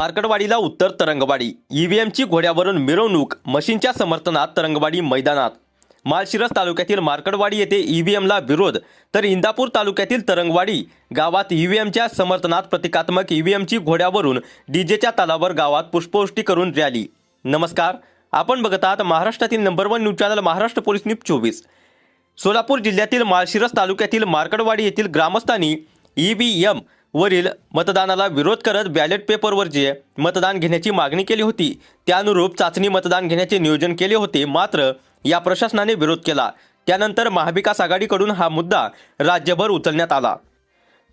मार्कडवाडीला उत्तर तरंगवाडी. ईव्हीएमची घोड्यावरून मिरवणूक मशीनच्या समर्थनात तरंगवाडी मैदानात. माळशिरस तालुक्यातील मार्कडवाडी येथे ईव्हीएमला विरोध तर इंदापूर तालुक्यातील तरंगवाडी गावात ईव्हीएमच्या समर्थनात प्रतिकात्मक ईव्हीएमची घोड्यावरून डीजेच्या तालावर गावात पुष्पवृष्टी करून रॅली. नमस्कार आपण बघत आहात महाराष्ट्रातील number one news channel Maharashtra police news चोवीस. सोलापूर जिल्ह्यातील माळशिरस तालुक्यातील मार्कडवाडी येथील ग्रामस्थांनी ई व्ही एम वरील मतदानाला विरोध करत बॅलेट पेपरवरचे मतदान घेण्याची मागणी केली होती त्यानुरूप चाचणी मतदान घेण्याचे नियोजन केले होते मात्र या प्रशासनाने विरोध केला. त्यानंतर महाविकास आघाडीकडून हा मुद्दा राज्यभर उचलण्यात आला.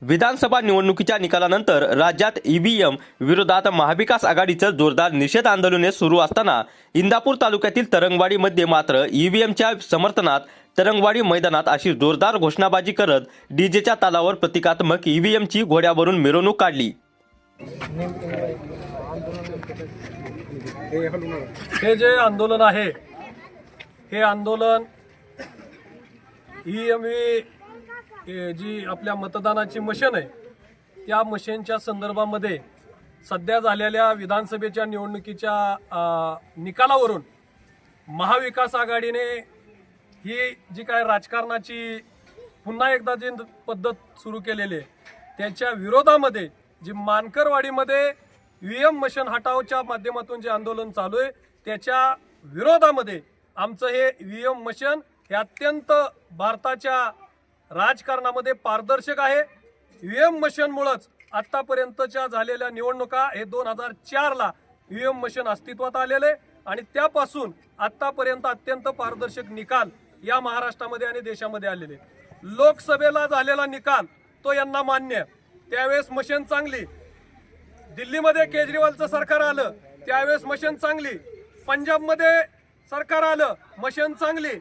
विधानसभा निवडणुकीच्या निकालानंतर राज्यात ईव्हीएम विरोधात महाविकास आघाडीचं जोरदार निषेध आंदोलने सुरू असताना इंदापूर तालुक्यातील तरंगवाडीमध्ये मात्र ईव्हीएमच्या समर्थनात तरंगवाडी मैदानात अशी जोरदार घोषणाबाजी करत डीजेच्या तालावर प्रतिकात्मक ईव्हीएमची घोड्यावरून मिरवणूक काढली. हे जे आंदोलन आहे हे आंदोलन ही जी आपल्या मतदानाची मशीन आहे त्या मशीनच्या संदर्भामध्ये सध्या झालेल्या विधानसभेच्या निवडणुकीच्या निकालावरून महाविकास आघाडीने ही जी काय राजकारणाची पुन्हा एकदा जी पद्धत सुरू केलेली आहे त्याच्या विरोधामध्ये जी मानकरवाडीमध्ये व्ही एम मशन हटावच्या माध्यमातून जे आंदोलन चालू आहे त्याच्या विरोधामध्ये आमचं हे व्ही एम मशन हे अत्यंत भारताच्या राजकारणामध्ये पारदर्शक आहे. व्ही एम मशीनमुळंच आत्तापर्यंतच्या झालेल्या निवडणुका हे दोन हजार चारला व्ही एम मशीन अस्तित्वात आलेले आणि त्यापासून आत्तापर्यंत अत्यंत पारदर्शक निकाल या महाराष्ट्रामध्ये आणि देशामध्ये आलेले लोकसभेला झालेला निकाल तो यांना मान्य त्यावेळेस मशीन चांगली. दिल्लीमध्ये केजरीवालचं सरकार आलं त्यावेळेस मशीन चांगली. पंजाबमध्ये सरकार आलं मशीन चांगली.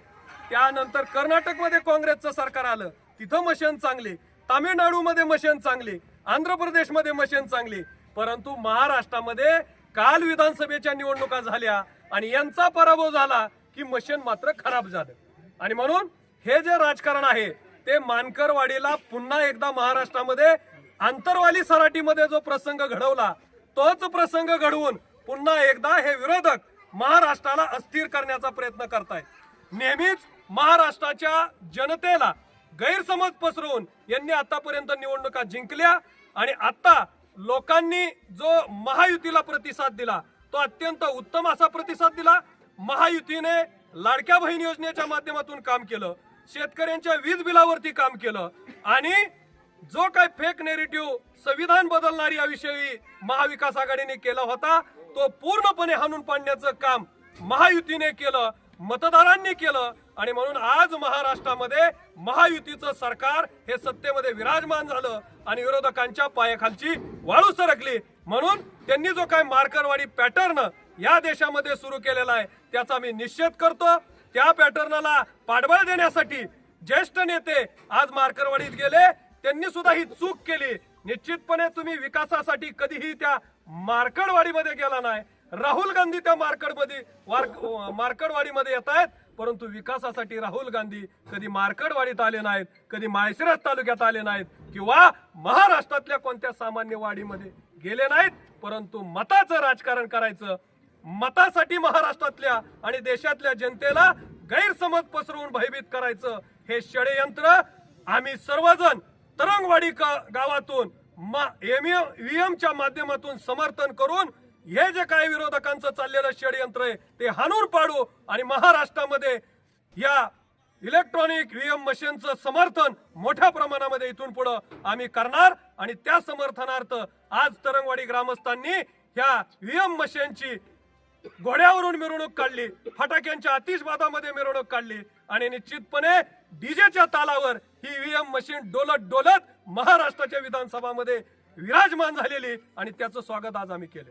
त्यानंतर कर्नाटकमध्ये काँग्रेसचं सरकार आलं तिथं मशीन चांगली. तामिळनाडूमध्ये मशीन चांगली. आंध्र प्रदेशमध्ये मशीन चांगली. परंतु महाराष्ट्रामध्ये काल विधानसभेच्या निवडणुका झाल्या आणि यांचा पराभव झाला की मशीन मात्र खराब झालं. आणि म्हणून हे जे राजकारण आहे ते मानकरवाडीला पुन्हा एकदा महाराष्ट्रामध्ये आंतरवाली सराटीमध्ये जो प्रसंग घडवला तोच प्रसंग घडवून पुन्हा एकदा हे विरोधक महाराष्ट्राला अस्थिर करण्याचा प्रयत्न करतायत. नेहमीच महाराष्ट्राच्या जनतेला गैरसमज पसरवून यांनी आतापर्यंत निवडणुका जिंकल्या आणि आता लोकांनी जो महायुतीला प्रतिसाद दिला तो अत्यंत उत्तम असा प्रतिसाद दिला. महायुतीने लाडक्या बहीण योजनेच्या माध्यमातून काम केलं शेतकऱ्यांच्या वीज बिलावरती काम केलं आणि जो काय फेक नेरेटिव्ह संविधान बदलणारी याविषयी महाविकास आघाडीने केला होता तो पूर्णपणे हाणून पाडण्याचं काम महायुतीने केलं मतदारांनी केलं. आणि म्हणून आज महाराष्ट्रामध्ये महायुतीचं सरकार हे सत्तेमध्ये विराजमान झालं आणि विरोधकांच्या पायाखालची वाळू सरकली. म्हणून त्यांनी जो काय मार्करवाडी पॅटर्न या देशामध्ये सुरू केलेला आहे त्याचा मी निषेध करतो. त्या पॅटर्नला पाठबळ देण्यासाठी ज्येष्ठ नेते आज मार्करवाडीत गेले. त्यांनी सुद्धा ही चूक केली. निश्चितपणे तुम्ही विकासासाठी कधीही त्या मार्कडवाडीमध्ये गेला नाही. राहुल गांधी त्या मार्कडमध्ये मार्कडवाडीमध्ये येत आहेत. परंतु विकासासाठी राहुल गांधी कधी मार्कडवाडीत आले नाहीत कधी माळशिरस तालुक्यात आले नाहीत किंवा महाराष्ट्रातल्या कोणत्या सामान्य वाडीमध्ये गेले नाहीत परंतु मताचं राजकारण करायचं मतासाठी महाराष्ट्रातल्या आणि देशातल्या जनतेला गैरसमज पसरवून भयभीत करायचं हे षडयंत्र आम्ही सर्वजण तरंगवाडी गा- गावातून ईव्हीएमच्या माध्यमातून समर्थन करून हे जे काही विरोधकांचं चाललेलं षडयंत्र आहे ते हाणून पाडू आणि महाराष्ट्रामध्ये या इलेक्ट्रॉनिक व्हीएम मशीनचं समर्थन मोठ्या प्रमाणामध्ये इथून पुढं आम्ही करणार आणि त्या समर्थनार्थ आज तरंगवाडी ग्रामस्थांनी ह्या व्हीएम मशीनची घोड्यावरून मिरवणूक काढली फटाक्यांच्या आतिषबादामध्ये मिरवणूक काढली आणि निश्चितपणे डीजेच्या तालावर ही व्हीएम मशीन डोलत डोलत महाराष्ट्राच्या विधानसभामध्ये विराजमान झालेली आणि त्याचं स्वागत आज आम्ही केलं